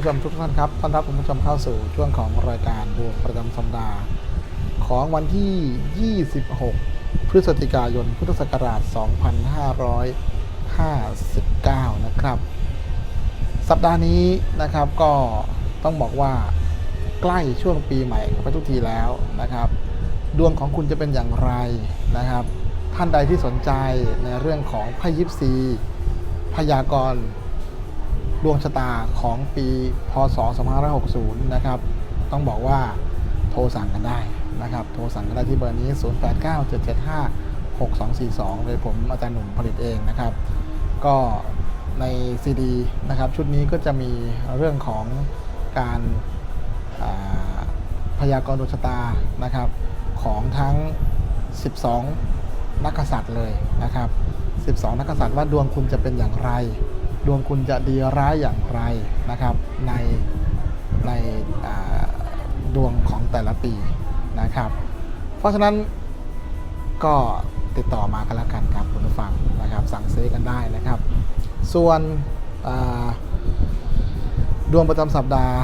ผู้ชมทุกท่านครับต้อนรับคุณผู้ชมเข้าสู่ช่วงของรายการดวงประจำสัปดาห์ ของวันที่ 26 พฤศจิกายน พุทธศักราช 2559 นะครับ สัปดาห์นี้นะครับก็ต้องบอกว่าใกล้ช่วงปีใหม่ไปทุกทีแล้วนะครับ ดวงของคุณจะเป็นอย่างไรนะครับ ท่านใดที่สนใจในเรื่องของไพ่ยิปซีพยากรณ์ ดวงชะตาของปีพศ 2560 นะครับ ต้องบอกว่าโทรสั่งกันได้นะครับ โทรสั่งกันได้ที่เบอร์นี้ 0897756242 โดยผมอาจารย์หนุ่มผลิตเองนะครับ ก็ในซีดีนะครับ ชุดนี้ก็จะมีเรื่องของการาพยากรณ์ดวงชะตานะครับ ของทั้ง 12 นักกษัตริย์เลยนะครับ 12 นักกษัตริย์ว่าดวงคุณจะเป็นอย่างไร ดวงคุณจะดีร้ายอย่างไรนะครับ ในในดวงของแต่ละปีนะครับ เพราะฉะนั้นก็ติดต่อมากันล้วกันครับคุณผู้ฟังนะครับ สั่งซื้อกันได้นะครับ ส่วนดวงประจำสัปดาห์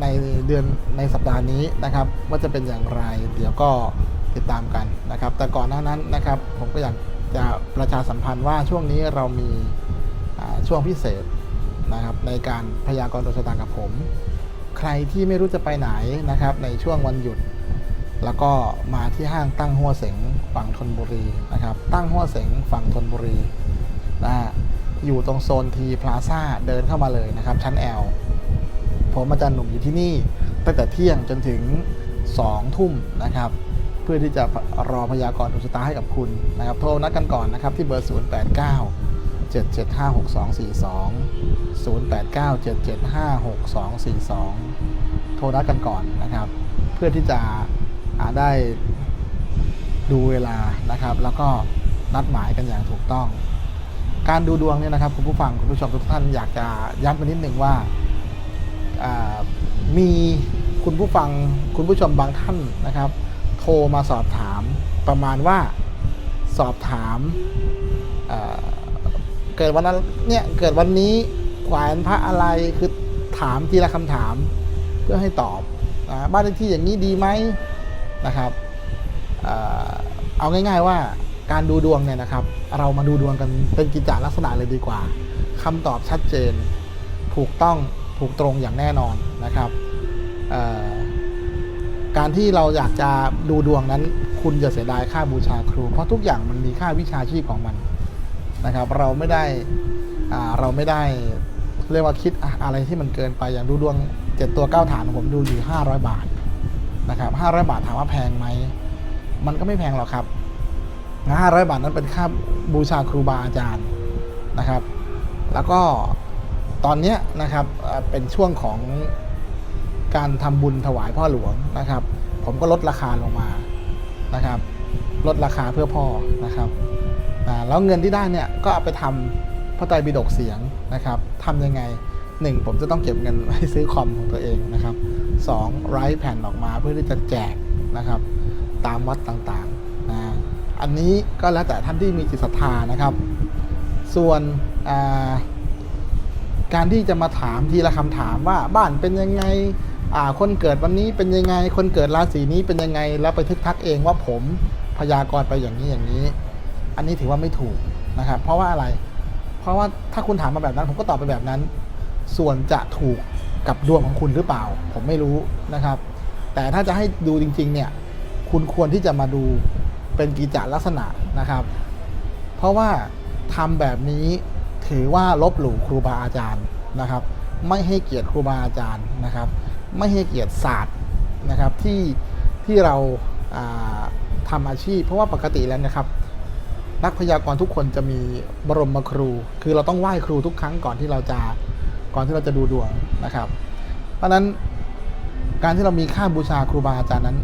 ในเดือนในสัปดาห์นี้นะครับว่าจะเป็นอย่างไร เดี๋ยวก็ติดตามกันนะครับ แต่ก่อนหน้านั้นนะครับ ผมก็อยากจะประชาสัมพันธ์ว่าช่วงนี้เรามี ช่วงพิเศษนะครับในการพยากรณ์ดวงชะตากับผม ใครที่ไม่รู้จะไปไหนนะครับในช่วงวันหยุด แล้วก็มาที่ห้างตั้งหัวเสงฝั่งธนบุรีนะครับตั้งหัวเสงฝั่งธนบุรีนะฮะอยู่ตรงโซนทีพลาซ่าเดินเข้ามาเลยนะครับ ชั้น L ผมอาจารย์หนุ่มอยู่ที่นี่ตั้งแต่เที่ยงจนถึง 2 ทุ่มนะครับเพื่อที่จะรอพยากรณ์ดวงชะตาให้กับคุณนะครับ โทรนัดกันก่อนนะครับที่เบอร์ 089 775 6242 089 775 6242 โทรนัดกันก่อนนะครับ เพื่อที่จะได้ดูเวลานะครับ แล้วก็นัดหมายกันอย่างถูกต้อง การดูดวงเนี่ยนะครับคุณผู้ฟังคุณผู้ชมทุกท่านอยากจะย้ำกันนิดหนึ่งว่าอ่ามีคุณผู้ฟังคุณผู้ชมบางท่านนะครับ โทรมาสอบถามประมาณว่าสอบถาม เกิดวันนั้นเนี่ยเกิดวันนี้แขวนพระอะไรคือถามทีละคำถามเพื่อให้ตอบนะบ้านเลขที่อย่างนี้ดีไหมนะครับเอาง่ายๆว่าการดูดวงเนี่ยนะครับ เรามาดูดวงกันเป็นกิจจลักษณะเลยดีกว่าคำตอบชัดเจน ถูกต้องถูกตรงอย่างแน่นอนนะครับการที่เราอยากจะดูดวงนั้น คุณจะเสียดายค่าบูชาครู เพราะทุกอย่างมันมีค่าวิชาชีพของมัน นะครับ เราไม่ได้เราไม่ได้เรียกว่าคิดอะไรที่มันเกินไปอย่างดูดวงเจ็ดตัวเก้าฐานผมดูอยู่500บาทนะครับ500บาทถามว่าแพงไหมมันก็ไม่แพงหรอกครับ500บาทนั้นเป็นค่าบูชาครูบาอาจารย์นะครับ แล้วก็ตอนนี้นะครับเป็นช่วงของการทำบุญถวายพ่อหลวงนะครับ ผมก็ลดราคาลงมานะครับ ลดราคาเพื่อพ่อนะครับ แล้วเงินที่ได้เนี่ยก็เอาไปทำพระไตรปิฎกเสียงนะครับทำยังไงหนึ่งผมจะต้องเก็บเงินไว้ซื้อคอมของตัวเองนะครับสองไร้แผ่นออกมาเพื่อที่จะแจกนะครับตามวัดต่างๆนะอันนี้ก็แล้วแต่ท่านที่มีจิตศรัทธานะครับ ส่วนาการที่จะมาถามทีละคำถามว่าบ้านเป็นยังไงคนเกิดวันนี้เป็นยังไง คนเกิดราศีนี้เป็นยังไง แล้วไปทึกทักเองว่าผมพยากรณ์ไปอย่างนี้อย่างนี้ อันนี้ถือว่าไม่ถูกนะครับเพราะว่าอะไร เพราะว่าถ้าคุณถามมาแบบนั้น ผมก็ตอบไปแบบนั้น ส่วนจะถูกกับดวงของคุณหรือเปล่า ผมไม่รู้นะครับ แต่ถ้าจะให้ดูจริง ๆ เนี่ย คุณควรที่จะมาดูเป็นกิจลักษณะนะครับ เพราะว่าทำแบบนี้ถือว่าลบหลู่ครูบาอาจารย์นะครับ ไม่ให้เกียรติครูบาอาจารย์นะครับ ไม่ให้เกียรติศาสตร์นะครับที่ที่เราาทำอาชีพ เพราะว่าปกติแล้วนะครับ นักพยากรณ์ทุกคนจะมีบรมครู คือเราต้องไหว้ครูทุกครั้งก่อนที่เราจะก่อนที่เราจะดูดวงนะครับ เพราะนั้นการที่เรามีค่าบูชาครูบาอาจารย์นั้น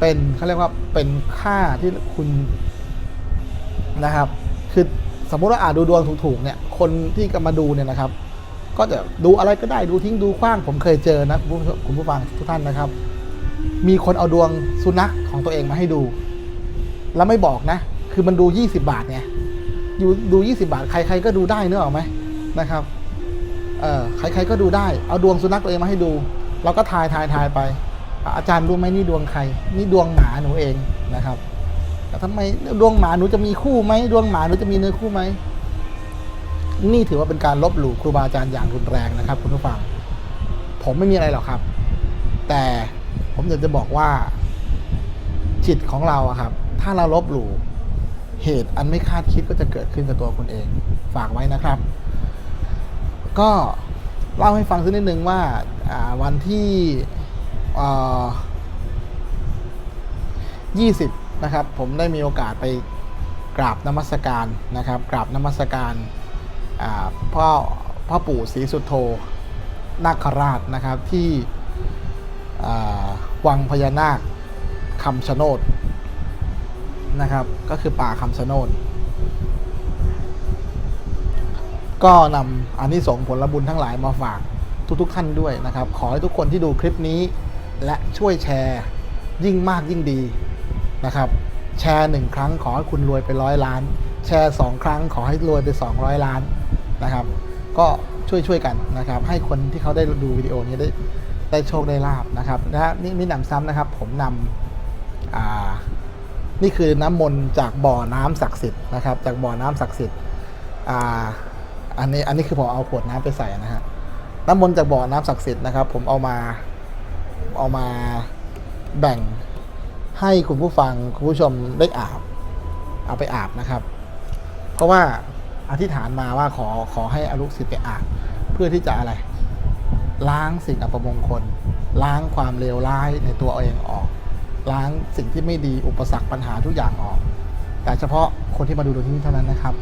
เป็นเขาเรียกว่าเป็นค่าที่คุณนะครับ คือสมมติว่าอ่านดูดวงถูกๆเนี่ย คนที่ก็มาดูเนี่ยนะครับ ก็จะดูอะไรก็ได้ดูทิ้งดูขว้างผมเคยเจอนะคุณผู้คุณผู้ฟังทุกท่านนะครับ มีคนเอาดวงสุนัขของตัวเองมาให้ดู แล้วไม่บอกนะ คือมันดู 20 บาทไงอยู่ดู20 บาท ใครๆก็ดูได้เนกอะไหมนะครับเออใครๆก็ดูได้ เอาดวงสุนัขตัวเองมาให้ดู เราก็ทายทายทายไปอะอาจารย์รู้ไหมนี่ดวงใคร นี่ดวงหมาหนูเองนะครับแต่ทำไมดวงหมาหนูจะมีคู่ไหมดวงหมาหนูจะมีเนื้อคู่ไหมนี่ถือว่าเป็นการลบหลู่ครูบาอาจารย์อย่างรุนแรงนะครับ คุณผู้ฟัง ผมไม่มีอะไรหรอกครับ แต่ผมอยากจะบอกว่า จิตของเราอะครับ ถ้าเราลบหลู่ เหตุอันไม่คาดคิดก็จะเกิดขึ้นกับตัวคุณเอง ฝากไว้นะครับ ก็เล่าให้ฟังสักนิดนึงว่าาวันที่เอ่อ20 นะครับ ผมได้มีโอกาสไปกราบนมัสการนะครับ กราบนมัสการาพ่อพ่อปู่ศรีสุโธนาคราชนะครับที่วังพญานาคคำชะโนด นะครับ ก็คือป่าคำชะโนดก็นำอานิสงส์ผลบุญทั้งหลายมาฝากทุกๆท่านด้วยนะครับ ขอให้ทุกคนที่ดูคลิปนี้ และช่วยแชร์ยิ่งมากยิ่งดีนะครับ แชร์หนึ่งครั้งขอให้คุณรวยไปร้อยล้าน แชร์สองครั้งขอให้รวยไป 200 ล้านนะครับ ก็ช่วยช่วยๆกันนะครับ ให้คนที่เขาได้ดูวิดีโอนี้ได้ได้โชคได้ลาบนะครับนะนี่นี่นำซ้ำนะครับ ผมนำอ่า นี่คือน้ำมนต์จากบ่อน้ำศักดิ์สิทธิ์นะครับ จากบ่อน้ำศักดิ์สิทธิ์อ่าอันนี้อันนี้คือผมเอาขวดน้ำไปใส่นะฮะน้ำมนต์จากบ่อน้ำศักดิ์สิทธิ์นะครับ ผมเอามาเอามาแบ่งให้คุณผู้ฟังคุณผู้ชมได้อาบ เอาไปอาบนะครับ เพราะว่าอธิษฐานมาว่าขอขอให้อลูกศิษย์ไปอาบเพื่อที่จะอะไร ล้างสิ่งอัปมงคล ล้างความเลวร้ายในตัวเองออก ล้างสิ่งที่ไม่ดีอุปสรรคปัญหาทุกอย่างออก แต่เฉพาะคนที่มาดูดวงที่นี่เท่านั้นนะครับ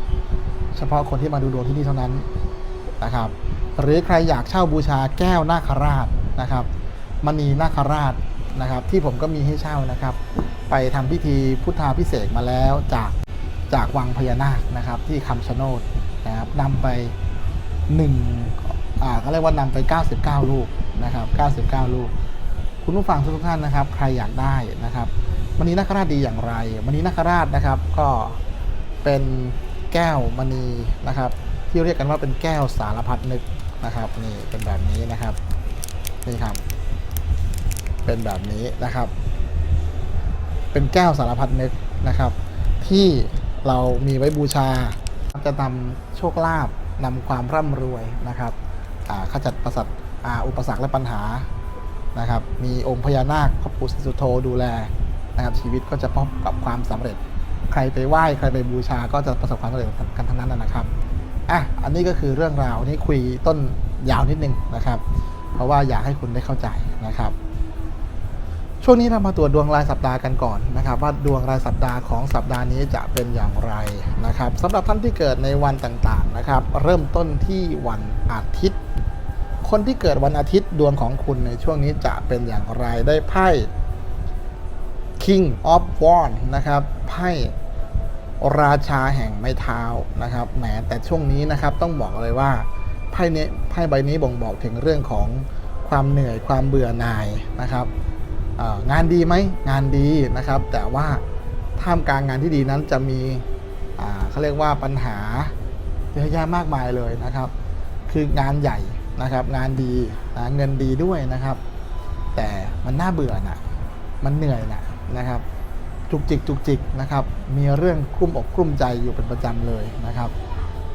เฉพาะคนที่มาดูดวงที่นี่เท่านั้นนะครับ หรือใครอยากเช่าบูชาแก้วนาคราชนะครับมณีนาคราชนะครับ ที่ผมก็มีให้เช่านะครับ ไปทำพิธีพุทธาพิเศษมาแล้วจากจากวังพญานาคนะครับ ที่คำชะโนดนะครับนำไปหนึ่งอ่าเขาเรียกว่านำไป 99 ลูกนะครับ 99 ลูก คุณผู้ฟังทุกท่านนะครับ ใครอยากได้นะครับมณีนาคราชดีอย่างไรมณีนาคราชนะครับก็เป็นแก้วมณีนะครับ ที่เรียกกันว่าเป็นแก้วสารพัดนึกนะครับนี่เป็นแบบนี้นะครับนี่ครับ เป็นแบบนี้นะครับ เป็นแก้วสารพัดนึกนะครับ ที่เรามีไว้บูชาจะนำโชคลาภนำความร่ำรวยนะครับขจัดประสัตอุปสรรคและปัญหา นะครับ มีองค์พญานาคพ่อปู่ศรีสุโธดูแลนะครับชีวิตก็จะพบกับความสำเร็จ ใครไปไหว้ใครไปบูชาก็จะประสบความสำเร็จกันทั้งนั้นนะนะครับอะอันนี้ก็คือเรื่องราวนี้คุยต้นยาวนิดนึงนะครับ เพราะว่าอยากให้คุณได้เข้าใจนะครับ ช่วงนี้เรามาตรวจดวงรายสัปดาห์กันก่อนนะครับ ว่าดวงรายสัปดาห์ของสัปดาห์นี้จะเป็นอย่างไรนะครับสำหรับท่านที่เกิดในวันต่างๆนะครับ เริ่มต้นที่วันอาทิตย์ คนที่เกิดวันอาทิตย์ดวงของคุณในช่วงนี้จะเป็นอย่างไรได้ไพ่ King of Wands นะครับไพ่ราชาแห่งไม้เท้านะครับแหมแต่ช่วงนี้นะครับต้องบอกเลยว่าไพ่นี้ไพ่ใบนี้บ่งบอกถึงเรื่องของความเหนื่อยความเบื่อหน่ายนะครับงานดีไหมงานดีนะครับ แต่ว่าท่ามกลางงานที่ดีนั้นจะมีเขาเรียกว่าปัญหาเยอะแยะมากมายเลยนะครับ คืองานใหญ่ นะครับ งานดีนะเงินดีด้วยนะครับ แต่มันน่าเบื่อนะมันเหนื่อยนะนะครับ จุกจิกจุกจิกนะครับ มีเรื่องกลุ้มอกกลุ้มใจอยู่เป็นประจำเลยนะครับ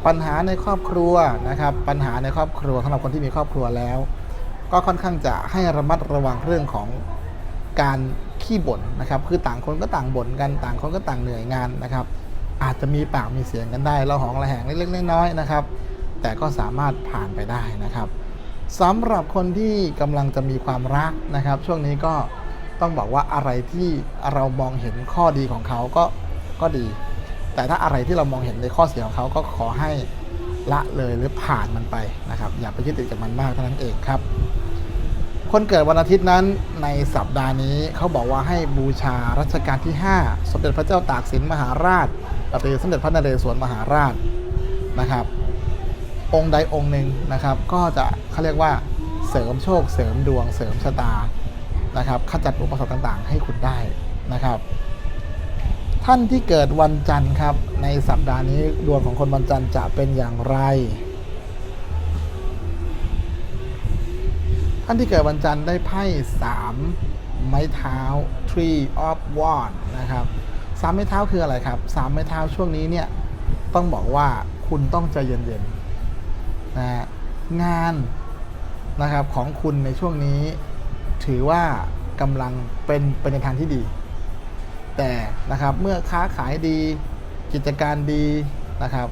ปัญหาในครอบครัวนะครับ ปัญหาในครอบครัวสำหรับคนที่มีครอบครัวแล้ว ก็ค่อนข้างจะให้ระมัดระวังเรื่องของการขี้บ่นนะครับ คือต่างคนก็ต่างบ่นกัน ต่างคนก็ต่างเหนื่อยงานนะครับ อาจจะมีปากมีเสียงกันได้เราหองระแหงเล็กๆน้อยๆนะครับ แต่ก็สามารถผ่านไปได้นะครับสำหรับคนที่กำลังจะมีความรักนะครับ ช่วงนี้ก็ต้องบอกว่าอะไรที่เรามองเห็นข้อดีของเขาก็ก็ดี แต่ถ้าอะไรที่เรามองเห็นในข้อเสียของเขาก็ขอให้ละเลยหรือผ่านมันไปนะครับ อย่าไปยึดติดกับมันมากเท่านั้นเองครับ คนเกิดวันอาทิตย์นั้นในสัปดาห์นี้เขาบอกว่าให้บูชารัชกาลที่ 5 สมเด็จพระเจ้าตากสินมหาราชหรือสมเด็จพระนเรศวรมหาราชนะครับ องค์ใดองค์หนึ่งนะครับ ก็จะเขาเรียกว่าเสริมโชคเสริมดวงเสริมชะตานะครับขจัดอุปสรรคต่างๆ ให้คุณได้นะครับ ท่านที่เกิดวันจันทร์ครับ ในสัปดาห์นี้ดวงของคนวันจันทร์จะเป็นอย่างไร ท่านที่เกิดวันจันทร์ได้ไพ่สามไม้เท้า tree of wand นะครับสามไม้เท้าคืออะไรครับสามไม้เท้าช่วงนี้เนี่ยต้องบอกว่าคุณต้องใจเย็นๆ นะงานนะครับของคุณในช่วงนี้ถือว่ากำลังเป็นเป็นในทางที่ดี แต่นะครับเมื่อค้าขายดีกิจการดีนะครับ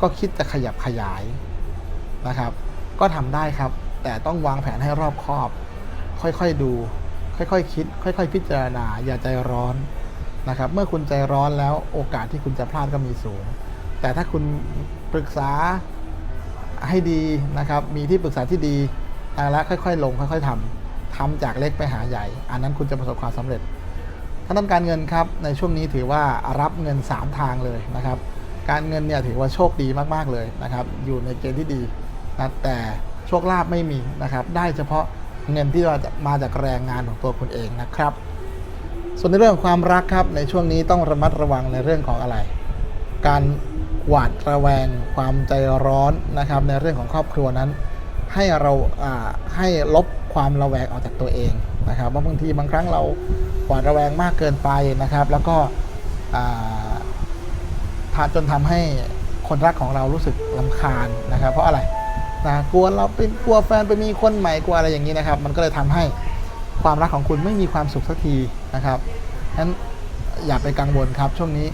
ก็คิดจะขยับขยายนะครับ ก็ทำได้ครับ แต่ต้องวางแผนให้รอบคอบ ค่อยๆดู ค่อยๆคคิด ค่อย ๆ พิจารณาอย่าใจร้อนนะครับ เมื่อคุณใจร้อนแล้วโอกาสที่คุณจะพลาดก็มีสูง แต่ถ้าคุณปรึกษา ให้ดีนะครับ มีที่ปรึกษาที่ดีเอาละค่อยๆ ลงค่อยๆทำทำจากเล็กไปหาใหญ่ อันนั้นคุณจะประสบความสำเร็จถ้าต้องการเงินครับในช่วงนี้ถือว่ารับเงิน 3 ทางเลยนะครับ การเงินเนี่ยถือว่าโชคดีมากๆเลยนะครับ อยู่ในเกณฑ์ที่ดีนะแต่โชคลาภไม่มีนะครับ ได้เฉพาะเงินที่มาจากมาจากแรงงานของตัวคุณเองนะครับ ส่วนในเรื่องความรักครับในช่วงนี้ต้องระมัดระวังในเรื่องของอะไร การ หวาดระแวงความใจร้อนนะครับ ในเรื่องของครอบครัวนั้น ให้เราให้ลบความระแวงออกจากตัวเองนะครับว่าบางทีบางครั้งเราหวาดระแวงมากเกินไปนะครับ แล้วก็อ่าจนทำให้คนรักของเรารู้สึกลำคาญนะครับ เพราะอะไรนะกลัวเราเป็นกลัวแฟนไปมีคนใหม่กลัวอะไรอย่างนี้นะครับ มันก็เลยทำให้ความรักของคุณไม่มีความสุขสักทีนะครับนั้นอย่าไปกังวลครับช่วงนี้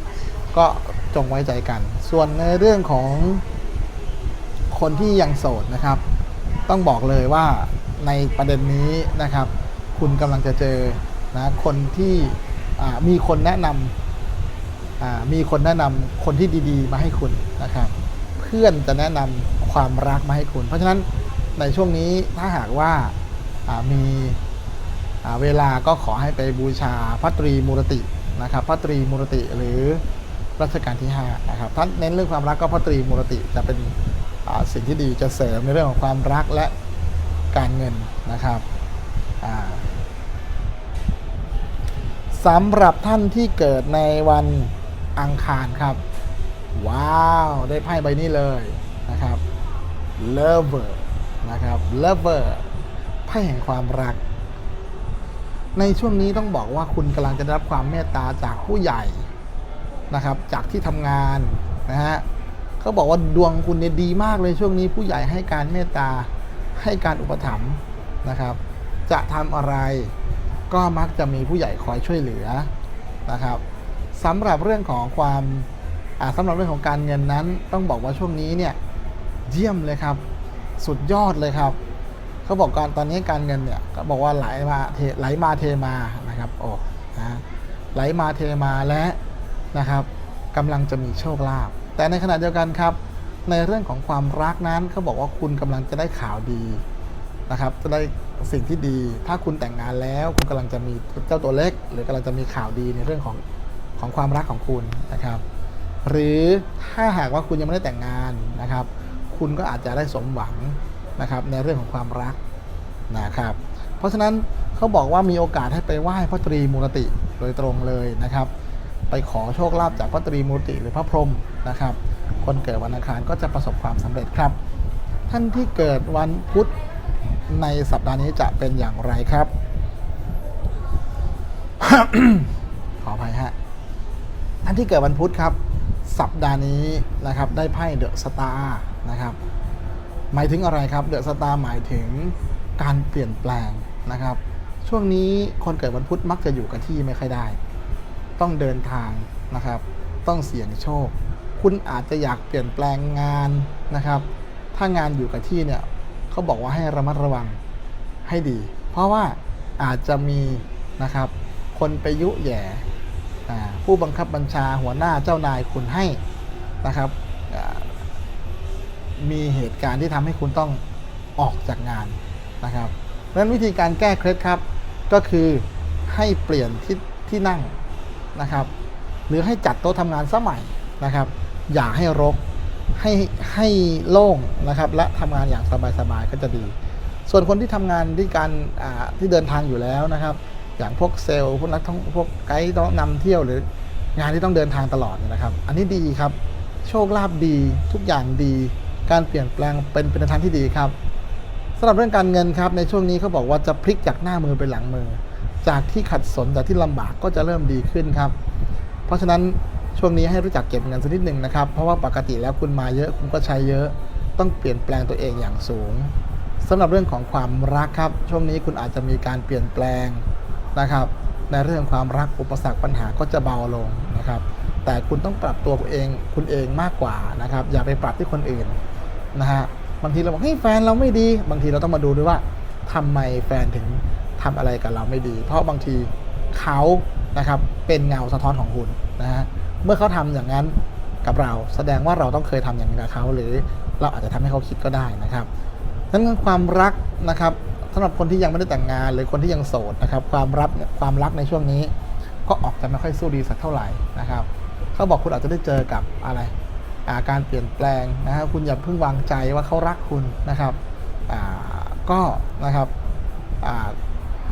ก็ จงไว้ใจกัน ส่วนในเรื่องของคนที่ยังโสดนะครับ ต้องบอกเลยว่าในประเด็นนี้นะครับ คุณกำลังจะเจอนะคนที่มีคนแนะนำมีคนแนะนำคนที่ดีๆ มาให้คุณนะครับ เพื่อนจะแนะนำความรักมาให้คุณ เพราะฉะนั้นในช่วงนี้ถ้าหากว่ามีเวลาก็ขอให้ไปบูชาพระตรีมูรตินะครับพระตรีมูรติหรือ รัชกาลที่5นะครับถ้านเน้นเรื่องความรักก็พระตรีมูรติจะเป็นสิ่งที่ดีจะเสริมในเรื่องของความรักและการเงินนะครับสำหรับท่านที่เกิดในวันอังคารครับ ว้าว ได้ไพ่ใบนี้เลยนะครับ lover นะครับ lover ไพ่แห่งความรัก ในช่วงนี้ต้องบอกว่าคุณกำลังจะได้รับความเมตตาจากผู้ใหญ่ นะครับ จากที่ทำงานนะฮะเขาบอกว่าดวงคุณเนี่ยดีมากเลยช่วงนี้ผู้ใหญ่ให้การเมตตาให้การอุปถัมภ์นะครับ จะทำอะไรก็มักจะมีผู้ใหญ่คอยช่วยเหลือนะครับสำหรับเรื่องของความอ่าสำหรับเรื่องของการเงินนั้น ต้องบอกว่าช่วงนี้เนี่ยเยี่ยมเลยครับ สุดยอดเลยครับเขาบอกการตอนนี้การเงินเนี่ยก็บอกว่าไหลมาเทไหลมาเทมานะครับโอ้นะไหลมาเทมาและ นะครับกำลังจะมีโชคลาภแต่ในขณะเดียวกันครับ ในเรื่องของความรักนั้นเขาบอกว่าคุณกำลังจะได้ข่าวดีนะครับจะได้สิ่งที่ดี ถ้าคุณแต่งงานแล้วคุณกำลังจะมีเจ้าตัวเล็ก หรือกำลังจะมีข่าวดีในเรื่องของของความรักของคุณนะครับ หรือถ้าหากว่าคุณยังไม่ได้แต่งงานนะครับ คุณก็อาจจะได้สมหวังนะครับในเรื่องของความรักนะครับ เพราะฉะนั้นเขาบอกว่ามีโอกาสให้ไปไหว้พระตรีมูรติโดยตรงเลยนะครับ ไปขอโชคลาภจากพระตรีมูรติหรือพระพรหมนะครับ คนเกิดวันอังคารก็จะประสบความสำเร็จครับ ท่านที่เกิดวันพุธในสัปดาห์นี้จะเป็นอย่างไรครับ ขออภัยฮะ ท่านที่เกิดวันพุธครับ สัปดาห์นี้นะครับ ได้ไพ่เดอะสตาร์นะครับ หมายถึงอะไรครับ เดอะสตาร์หมายถึงการเปลี่ยนแปลงนะครับ ช่วงนี้คนเกิดวันพุธมักจะอยู่กับที่ไม่ค่อยได้ ต้องเดินทางนะครับ ต้องเสี่ยงโชค คุณอาจจะอยากเปลี่ยนแปลงงานนะครับ ถ้างานอยู่กับที่เนี่ยเขาบอกว่าให้ระมัดระวังให้ดี เพราะว่าอาจจะมีนะครับ คนไปยุแย่ผู้บังคับบัญชาหัวหน้าเจ้านายคุณให้นะครับ มีเหตุการณ์ที่ทำให้คุณต้องออกจากงานนะครับเพราะฉะนั้นวิธีการแก้เคล็ดครับ ก็คือให้เปลี่ยนที่ที่นั่ง นะครับ หรือให้จัดโต๊ะทำงานสมัยนะครับ อย่าให้รกให้ให้โล่งนะครับ และทำงานอย่างสบายๆก็จะดี ส่วนคนที่ทำงานที่การที่เดินทางอยู่แล้วนะครับ อย่างพวกเซลล์พวกนักท่องพวกไกด์ต้องนำเที่ยวหรืองานที่ต้องเดินทางตลอดเนี่ยนะครับ อันนี้ดีครับ โชคลาภดีทุกอย่างดี การเปลี่ยนแปลงเป็นเป็นทางที่ดีครับสำหรับเรื่องการเงินครับในช่วงนี้เขาบอกว่าจะพลิกจากหน้ามือไปหลังมือ จากที่ขัดสนจากที่ลำบากก็จะเริ่มดีขึ้นครับ เพราะฉะนั้นช่วงนี้ให้รู้จักเก็บเงินสักนิดหนึ่งนะครับ เพราะว่าปกติแล้วคุณมาเยอะคุณก็ใช้เยอะ ต้องเปลี่ยนแปลงตัวเองอย่างสูงสำหรับเรื่องของความรักครับ ช่วงนี้คุณอาจจะมีการเปลี่ยนแปลงนะครับ ในเรื่องความรักอุปสรรคปัญหาก็จะเบาลงนะครับ แต่คุณต้องปรับตัวเองคุณเองมากกว่านะครับ อย่าไปปรับที่คนอื่นนะฮะบางทีเราบอกเฮ้ยแฟนเราไม่ดี บางทีเราต้องมาดูด้วยว่าทำไมแฟนถึง ทำอะไรกับเราไม่ดี เพราะบางทีเขานะครับเป็นเงาสะท้อนของคุณนะฮะเมื่อเขาทำอย่างนั้นกับเรา แสดงว่าเราต้องเคยทำอย่างนั้นกับเขาหรือเราอาจจะทำให้เขาคิดก็ได้นะครับนั้นความรักนะครับสำหรับคนที่ยังไม่ได้แต่งงานหรือคนที่ยังโสดนะครับความรักเนี่ยความรักในช่วงนี้ก็ออกจะไม่ค่อยสู้ดีสักเท่าไหร่นะครับเขาบอกคุณอาจจะได้เจอกับอะไรอาการเปลี่ยนแปลงนะครับคุณอย่าเพิ่งวางใจว่าเขารักคุณนะครับก็นะครับ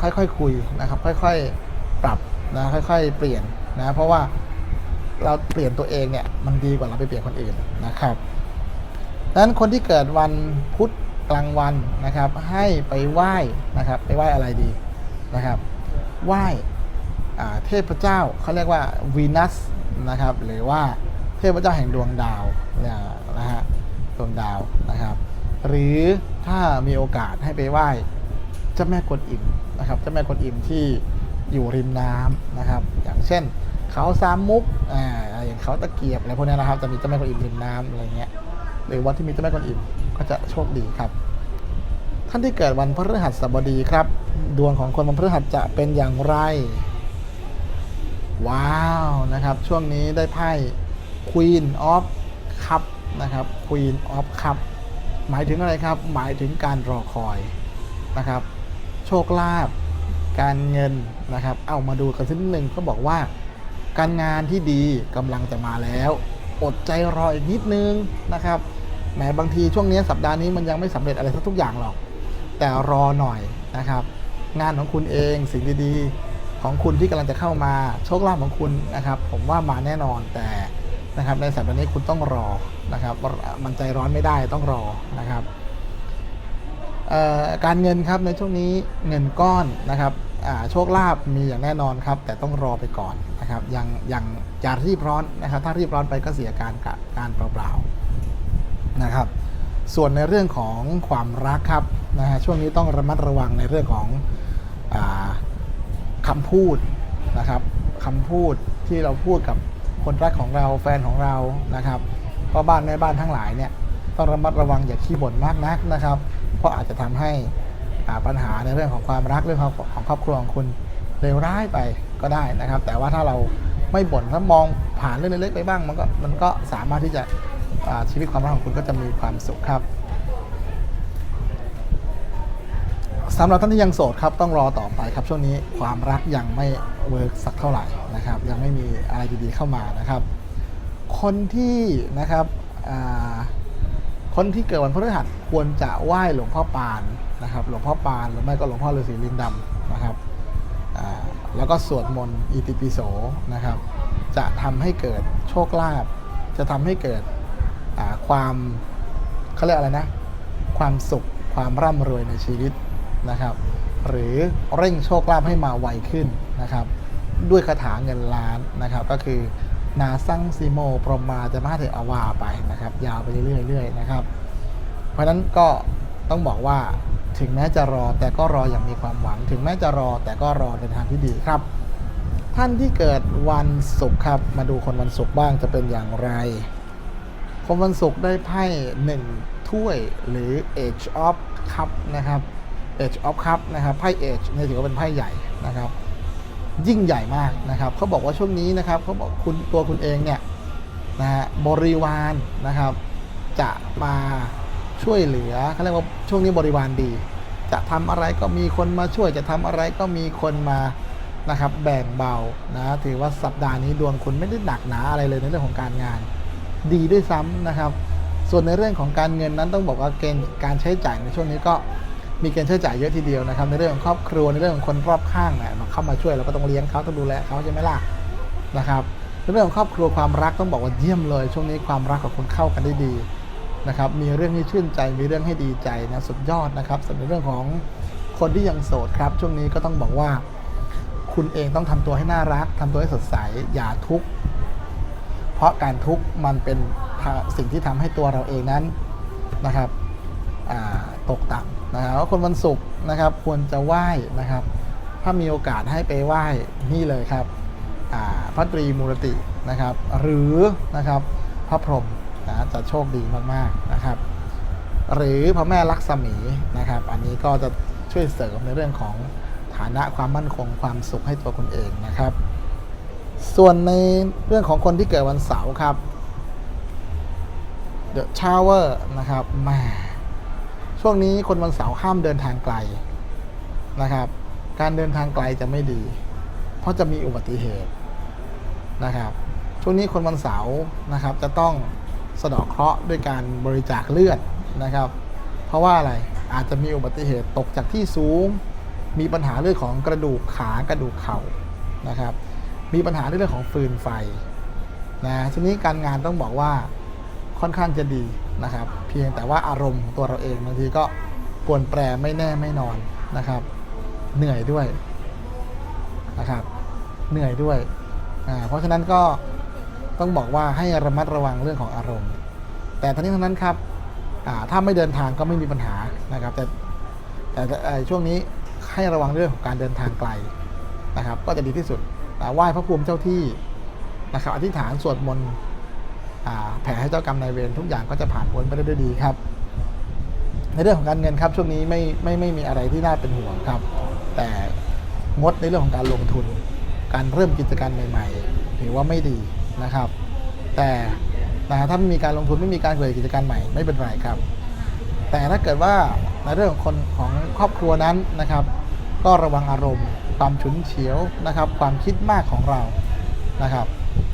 ค่อยๆคคุยนะครับ ค่อยๆปรับนะค่อย ๆ เปลี่ยนนะเพราะว่าเราเปลี่ยนตัวเองเนี่ยมันดีกว่าเราไปเปลี่ยนคนอื่นนะครับดังนั้นคนที่เกิดวันพุธกลางวันนะครับ ให้ไปไหว้นะครับ ไปไหว้อะไรดีนะครับ ไหว้เทพเจ้าเขาเรียกว่าวีนัสนะครับ หรือว่าเทพเจ้าแห่งดวงดาวเนี่ยนะฮะดวงดาวนะครับ หรือถ้ามีโอกาสให้ไปไหว้เจ้าแม่กวนอิม นะครับเจ้าแม่กวนอิมที่อยู่ริมน้ำนะครับ อย่างเช่นเขาสามมุกอ่าอย่างเขาตะเกียบอะไรพวกนี้นะครับ จะมีเจ้าแม่กวนอิมริมน้ำอะไรเงี้ยหรือวัดที่มีเจ้าแม่กวนอิมก็จะโชคดีครับ ท่านที่เกิดวันพฤหัสบดีครับ ดวงของคนวันพฤหัสจะเป็นอย่างไร ว้าวนะครับ ช่วงนี้ได้ไพ่ Queen of Cup นะครับ Queen of Cup หมายถึงอะไรครับ หมายถึงการรอคอยนะครับ โชคลาภการเงินนะครับ เอามาดูกันสักนิดหนึ่งก็บอกว่า การงานที่ดีกำลังจะมาแล้ว อดใจรออีกนิดนึงนะครับแหมบางทีช่วงนี้สัปดาห์นี้มันยังไม่สำเร็จอะไรสักทุกอย่างหรอก แต่รอหน่อยนะครับ งานของคุณเองสิ่งดีๆ ของคุณที่กำลังจะเข้ามาโชคลาภของคุณนะครับ ผมว่ามาแน่นอนแต่นะครับในสัปดาห์นี้คุณต้องรอนะครับ มันใจร้อนไม่ได้ต้องรอนะครับ การเงินครับในช่วงนี้เงินก้อนนะครับโชคลาภมีอย่างแน่นอนครับ แต่ต้องรอไปก่อนนะครับยังยังอย่ารีบร้อนนะครับ ถ้ารีบร้อนไปก็เสียการการเปล่าๆนะครับ ส่วนในเรื่องของความรักครับนะฮะช่วงนี้ต้องระมัดระวังในเรื่องของอคำพูดนะครับคำพูดที่เราพูดกับคนรักของเราแฟนของเรานะครับพ่อบ้านแม่บ้านทั้งหลายเนี่ยต้องระมัดระวังอย่าขี้บ่นมากนักนะครับ เพราะอาจจะทำให้ปัญหาในเรื่องของความรักเรื่องของของครอบครัวของคุณเลวร้ายไปก็ได้นะครับ แต่ว่าถ้าเราไม่บ่นถ้ามองผ่านเรื่องเล็กๆไปบ้างมันก็มันก็สามารถที่จะชีวิตความรักของคุณก็จะมีความสุขครับสำหรับท่านที่ยังโสดครับต้องรอต่อไปครับช่วงนี้ความรักยังไม่เวิร์กสักเท่าไหร่นะครับ ยังไม่มีอะไรดีๆเข้ามานะครับ คนที่นะครับอ่า คนที่เกิดวันพฤหัสควรจะไหว้หลวงพ่อปานนะครับ หลวงพ่อปานหรือไม่ก็หลวงพ่อฤาษีลิงดำนะครับแล้วก็สวดมนต์อิติปิโสนะครับ จะทำให้เกิดโชคลาภจะทำให้เกิดความเขาเรียกอะไรนะ ความสุขความร่ำรวยในชีวิตนะครับ หรือเร่งโชคลาภให้มาไวขึ้นนะครับ ด้วยคาถาเงินล้านนะครับ ก็คือ นาซังซิโมปรมาจะมาเถอาวาไปนะครับ ยาวไปเรื่อยๆนะครับ เพราะฉะนั้นก็ต้องบอกว่าถึงแม้จะรอแต่ก็รออย่างมีความหวัง ถึงแม้จะรอแต่ก็รอในทางที่ดีครับ ท่านที่เกิดวันศุกร์ครับ มาดูคนวันศุกร์บ้างจะเป็นอย่างไร คนวันศุกร์ได้ไพ่หนึ่งถ้วยหรือ Age of Cup นะครับ Age of Cup นะครับไพ่ Age เนี่ยถือว่าเป็นไพ่ใหญ่นะครับ ยิ่งใหญ่มากนะครับเขาบอกว่าช่วงนี้นะครับเขาบอกคุณตัวคุณเองเนี่ยนะฮะบริวารนะครับ จะมาช่วยเหลือเขาเรียกว่าช่วงนี้บริวารดี จะทำอะไรก็มีคนมาช่วยจะทำอะไรก็มีคนมานะครับแบ่งเบานะถือว่าสัปดาห์นี้ดวงคุณไม่ได้หนักหนาอะไรเลยในเรื่องของการงาน ดีด้วยซ้ำนะครับ ส่วนในเรื่องของการเงินนั้นต้องบอกว่าเกณฑ์การใช้จ่ายในช่วงนี้ก็ มีเกณฑ์ใช้จ่ายเยอะทีเดียวนะครับในเรื่องของครอบครัวในเรื่องของคนรอบข้างเนี่ยมาเข้ามาช่วยเราก็ต้องเลี้ยงเขาต้องดูแลเขาใช่ไหมล่ะนะครับในเรื่องของครอบครัวความรักต้องบอกว่าเยี่ยมเลย ช่วงนี้ความรักกับคุณเข้ากันได้ดีนะครับมีเรื่องให้ชื่นใจมีเรื่องให้ดีใจนะสุดยอดนะครับสำหรับเรื่องของคนที่ยังโสดครับ ช่วงนี้ก็ต้องบอกว่า คุณเองต้องทำตัวให้น่ารักทำตัวให้สดใสอย่าทุกข์เพราะการทุกข์มันเป็นสิ่งที่ทำให้ตัวเราเองนั้นนะครับตกต่ำ นะครับว่าคนวันศุกร์นะครับควรจะไหว้นะครับ ถ้ามีโอกาสให้ไปไหว้นี่เลยครับพระตรีมูรตินะครับ หรือนะครับพระพรหมนะจะโชคดีมากๆนะครับ หรือพระแม่ลักษมีนะครับ อันนี้ก็จะช่วยเสริมในเรื่องของฐานะความมั่นคงความสุขให้ตัวคุณเองนะครับ ส่วนในเรื่องของคนที่เกิดวันเสาร์ครับ The Shower นะครับแหมา ช่วงนี้คนวันเสาร์ห้ามเดินทางไกลนะครับ การเดินทางไกลจะไม่ดี เพราะจะมีอุบัติเหตุนะครับ ช่วงนี้คนวันเสาร์นะครับ จะต้องสะเดาะเคราะห์ด้วยการบริจาคเลือดนะครับ เพราะว่าอะไรอาจจะมีอุบัติเหตุตกจากที่สูง มีปัญหาเรื่องของกระดูกขากระดูกเข่านะครับ มีปัญหาเรื่องของฟืนไฟนะทีนี้การงานต้องบอกว่าค่อนข้างจะดี นะครับ เพียงแต่ว่าอารมณ์ของตัวเราเองบางทีก็ปวนแปรไม่แน่ไม่นอนนะครับ เหนื่อยด้วยนะครับ เหนื่อยด้วยอ่าเพราะฉะนั้นก็ต้องบอกว่าให้ระมัดระวังเรื่องของอารมณ์ แต่ทั้งนี้ทั้งนั้นครับอ่าถ้าไม่เดินทางก็ไม่มีปัญหานะครับ แต่แต่ช่วงนี้ให้ระวังเรื่องของการเดินทางไกลนะครับ ก็จะดีที่สุดไหว้พระภูมิเจ้าที่นะครับ อธิษฐานสวดมนต์ แผ่ให้เจ้ากรรมนายเวรทุกอย่างก็จะผ่านพ้นไปได้ด้วยดีครับ ในเรื่องของการเงินครับช่วงนี้ไม่ไม่ไม่มีอะไรที่น่าเป็นห่วงครับ แต่งดในเรื่องของการลงทุน การเริ่มกิจการใหม่ ๆ ถือว่าไม่ดีนะครับ แต่นะถ้าไม่มีการลงทุนไม่มีการเปิดกิจการใหม่ไม่เป็นไรครับ แต่ถ้าเกิดว่าในเรื่องของคนของครอบครัวนั้นนะครับ ก็ระวังอารมณ์ ความฉุนเฉียวนะครับ ความคิดมากของเรานะครับ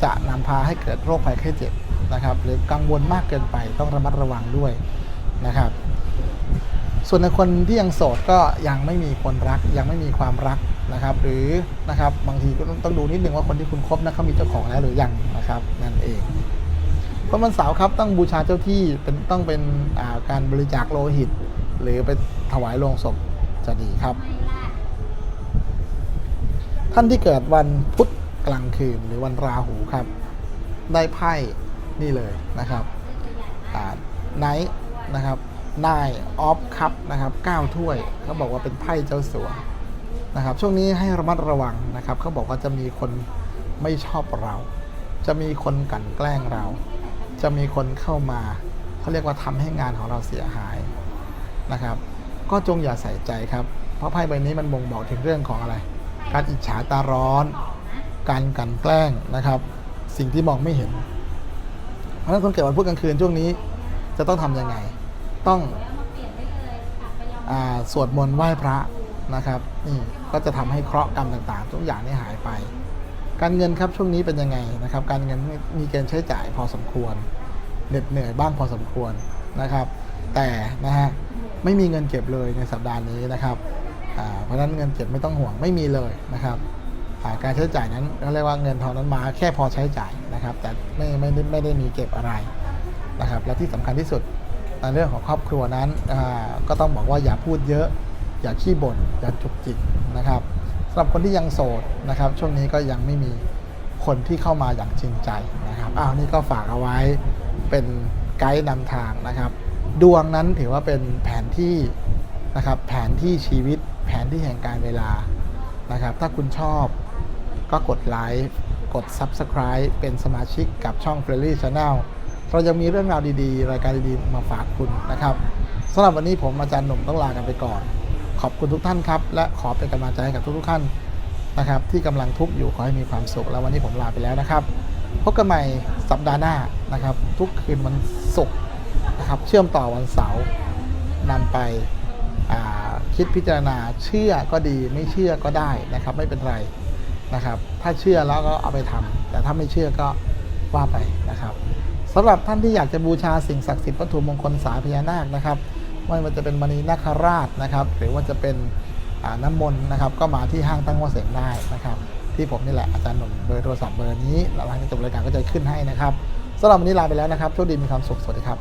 จะนำพาให้เกิดโรคภัยไข้เจ็บ นะครับหรือกังวลมากเกินไปต้องระมัดระวังด้วยนะครับ ส่วนในคนที่ยังโสดก็ยังไม่มีคนรักยังไม่มีความรักนะครับ หรือนะครับบางทีก็ต้องดูนิดนึงว่าคนที่คุณคบนะเขามีเจ้าของแล้วหรือยังนะครับนั่นเองคนวันเสาร์ครับต้องบูชาเจ้าที่เป็นต้องเป็นาการบริจาคโลหิต หรือไปถวายโลงศพจะดีครับ ท่านที่เกิดวันพุธกลางคืนหรือวันราหูครับ ได้ไพ่ นี่เลยนะครับไนท์นะครับนายออฟคัพนะครับ9ถ้วยเขาบอกว่าเป็นไพ่เจ้าสัวนะครับช่วงนี้ให้ระมัดระวังนะครับเขาบอกว่าจะมีคนไม่ชอบเรา จะมีคนกลั่นแกล้งเรา จะมีคนเข้ามาเขาเรียกว่าทำให้งานของเราเสียหายนะครับ ก็จงอย่าใส่ใจครับ เพราะไพ่ใบนี้มันบ่งบอกถึงเรื่องของอะไร การอิจฉาตาร้อน การกลั่นแกล้งนะครับ สิ่งที่มองไม่เห็น เพราะฉะนั้นคนเกิดวันพุธกลางคืนช่วงนี้จะต้องทำยังไง ต้องอสวดมนต์ไหว้พระนะครับนี่ก็จะทำให้เคราะห์กรรมต่างๆ ทุกอย่างนี่หายไป การเงินครับช่วงนี้เป็นยังไงนะครับ การเงินมีเกณฑ์ใช้จ่ายพอสมควรเหน็ดเหนื่อยบ้างพอสมควรนะครับ แต่นะฮะไม่มีเงินเก็บเลยในสัปดาห์นี้นะครับเพราะนั้นเงินเก็บไม่ต้องห่วงไม่มีเลยนะครับการใช้จ่ายนั้นเขาเรียกว่าเงินทองนั้นมาแค่พอใช้จ่าย นะครับ แต่ไม่ไม่ได้ไม่ได้มีเก็บอะไรนะครับ และที่สำคัญที่สุดในเรื่องของครอบครัวนั้นก็ต้องบอกว่าอย่าพูดเยอะ อย่าขี้บ่นอย่าจุกจิกนะครับสำหรับคนที่ยังโสดนะครับ ช่วงนี้ก็ยังไม่มีคนที่เข้ามาอย่างจริงใจนะครับอ้าวนี่ก็ฝากเอาไว้เป็นไกด์นำทางนะครับ ดวงนั้นถือว่าเป็นแผนที่นะครับแผนที่ชีวิตแผนที่แห่งการเวลานะครับ ถ้าคุณชอบก็กดไลค์ กด Subscribe เป็นสมาชิกกับช่อง f r e e l y Channel เรายังมีเรื่องราวดีๆ รายการดีๆ มาฝากคุณนะครับสำหรับวันนี้ผมอาจารย์หนุ่มต้องลากันไปก่อน ขอบคุณทุกท่านครับ และขอเป็นกำลังใจให้กับทุกๆท่านนะครับ ที่กำลังทุกข์อยู่ขอให้มีความสุข แล้ววันนี้ผมลาไปแล้วนะครับพบกันใหม่สัปดาห์หน้านะครับ ทุกคืนวันศุกร์นะครับ เชื่อมต่อวันเสาร์นำไปคิดพิจารณาเชื่อก็ดีไม่เชื่อก็ได้นะครับ ไม่เป็นไร นะครับ ถ้าเชื่อแล้วก็เอาไปทำแต่ถ้าไม่เชื่อก็ว่าไปนะครับสำหรับท่านที่อยากจะบูชาสิ่งศักดิ์สิทธิ์วัตถุมงคลสายพญานาคนะครับไม่ว่าจะเป็นมณีนาคราชนะครับ หรือว่าจะเป็นอ่น้ำมนต์นะครับ ก็มาที่ห้างตั้งว่าเสงได้นะครับ ที่ผมนี่แหละอาจารย์หนุ่มเบอร์โทรศัพท์เบอร์นี้หลังจากจบรายการก็จะขึ้นให้นะครับสำหรับวันนี้ลาไปแล้วนะครับโชคดีมีความสุขสวัสดีครับ